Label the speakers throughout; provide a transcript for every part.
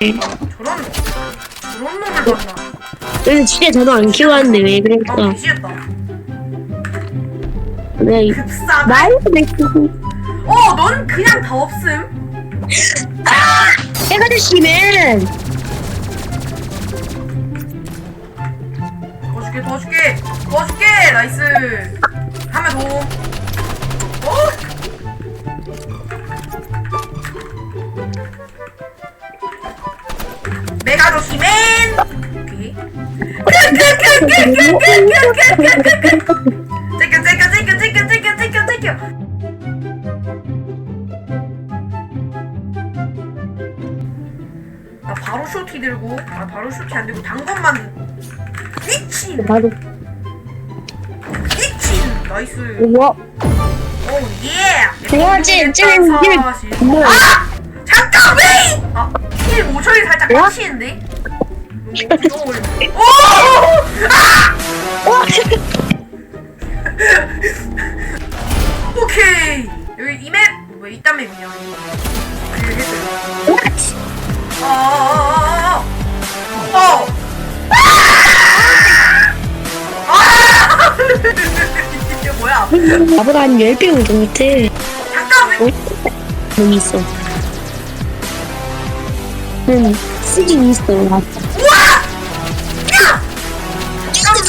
Speaker 1: 저런 저런 놈을 만나.
Speaker 2: 근데 진짜 저도 안 키워왔는데 왜
Speaker 1: 아
Speaker 2: 그럴까?
Speaker 1: 미치겠다.
Speaker 2: 네.
Speaker 1: 급사.
Speaker 2: 나이 맥주.
Speaker 1: 어, 넌 그냥 다 없음.
Speaker 2: 해가지씨맨
Speaker 1: 도와줄게, 도와줄게, 도와줄게. 나이스. 하면 도. 메가 조심맨. 오케이. 땡겨, 땡겨, 땡겨, 땡겨, 땡겨, 땡겨, 땡겨. 나 바로 쇼티 들고, 아 바로 쇼티 안 들고 당근만 미친,
Speaker 2: 바로
Speaker 1: 미친, 나이스.
Speaker 2: 우와
Speaker 1: 오 예.
Speaker 2: 좋아하지, 찌는 찌는.
Speaker 1: 뭐아 잠깐 왜? 아 혹시 모션이 살짝 빡치는데? 오래.
Speaker 2: 오!
Speaker 1: 오케이. 여기 이맵 뭐 이딴 맵이냐? 아, 아, 어. 아! 아! 이게 뭐야?
Speaker 2: 아브라함 열병 동태
Speaker 1: 잠깐만.
Speaker 2: 여기 있어. 응 쓰긴 있어
Speaker 1: 우와! 야! 잠깐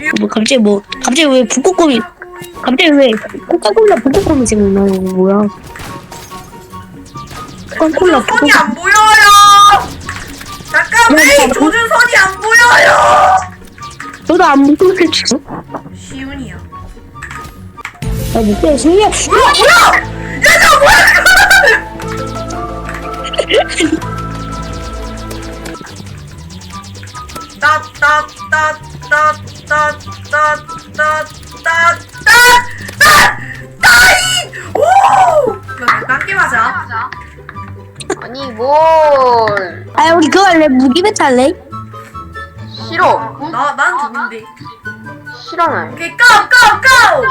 Speaker 1: 왜?
Speaker 2: 뭐 갑자기 뭐 갑자기 왜 북극곰이 갑자기 왜 코카콜라 북극곰이 생각나요 이거 뭐야 코카콜라
Speaker 1: 조준선이
Speaker 2: 북극곰
Speaker 1: 안 보여요. 잠깐
Speaker 2: 네,
Speaker 1: 왜
Speaker 2: 잠깐.
Speaker 1: 조준선이 안 보여요?
Speaker 2: 저도 안 먹겠어
Speaker 1: 시윤이야.
Speaker 2: 나 못해 승리야
Speaker 1: 뭐야 뭐야? 얘가 뭐야? 따따따따따따따따따따따인 오! 야, 깜게 맞아.
Speaker 3: 아니 뭘
Speaker 2: 아 우리 그거 할래 무기 배트 할래
Speaker 3: 싫어
Speaker 1: 나, 난 좋은데.
Speaker 3: 싫어요
Speaker 1: 오케이, 고, 고, 고!